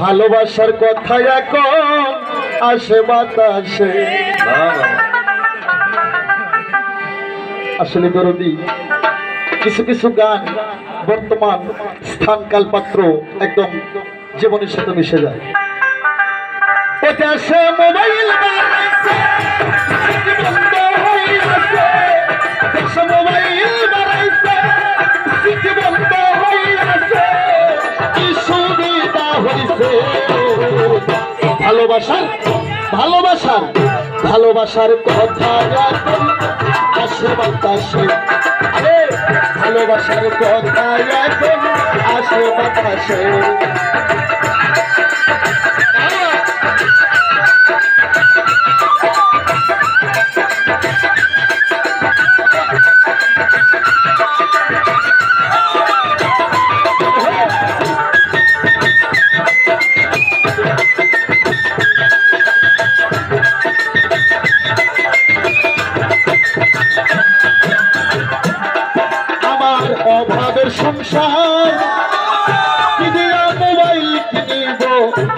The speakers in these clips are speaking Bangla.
ভালোবাসার কথা এখন আসে বাতাসে। আসলে দরদি, কিছু কিছু গান বর্তমান স্থান কালপাত্র একদম জীবনের সাথে মিশে যায়। মোবাইল ভালোবাসার ভালোবাসার ভালোবাসার কথা ভালোবাসার কথা আসে। বাতাসে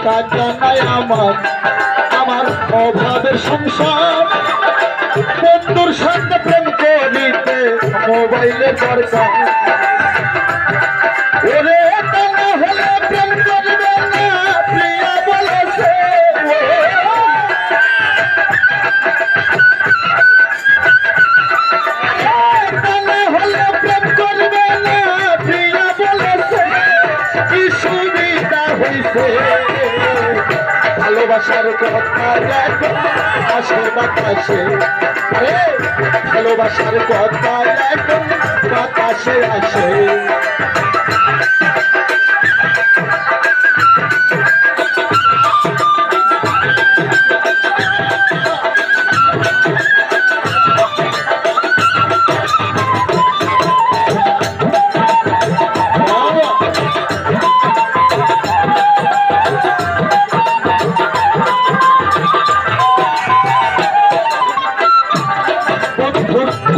টাকা নাই আমার আমার অভাবের সংসার। বন্ধুর সঙ্গে প্রেম করিতে মোবাইলের দরকার। ভালোবাসার কথা দেখো আসে বাতাসে। আরে ভালোবাসার কথা দেখো বাতাসে আসে।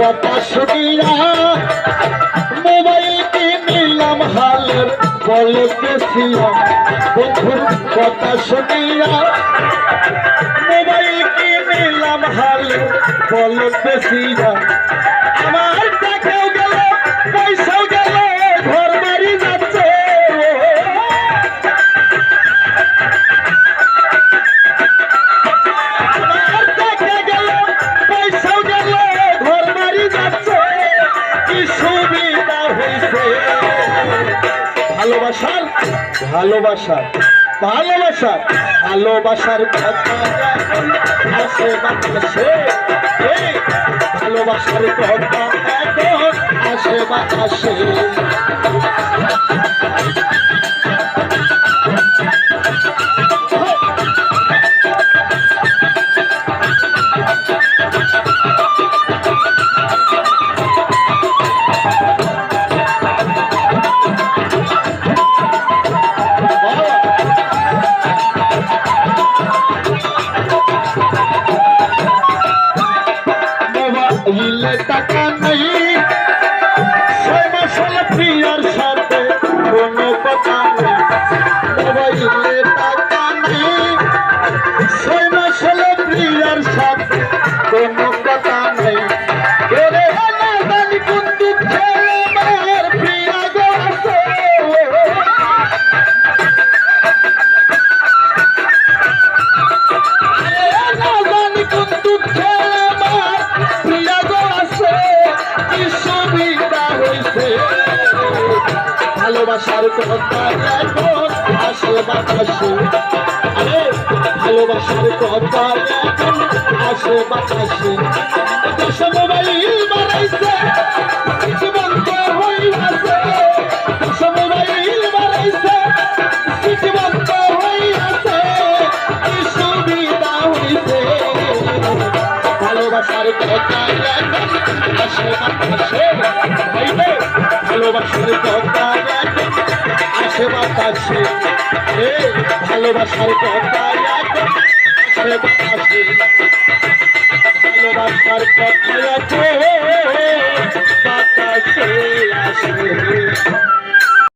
কথা শুনিয়া মোবাইল কিনিলাম হালের বলতেছিলাম। বন্ধুর কথা শুনিয়া মোবাইল কিনিলাম হালের বলতেছিলাম। আমার ভালোবাসার ভালোবাসার ভালোবাসার ভালোবাসার ভালোবাসার কথা এখন আসে বাতাসে। টাকা নেই। ছয় প্রিয়ার সাথে কোনো কথা ভালোবাসার কথা এখন আসে বাতাসে আরে, ভালোবাসার কথা এখন আসে বাতাসে দেশে মোবাইল জীবন্ত হইয়াছে দেশে মোবাইল জীবন্ত হইয়াছে সুবিধা হইছে। ভালোবাসার কথা এখন আসে বাতাসে ভালোবাসার কথা আসে বাতাসে এ ভালোবাসার কথা আসে বাতাসে ভালোবাসার কথা আছে বাতাসে আসে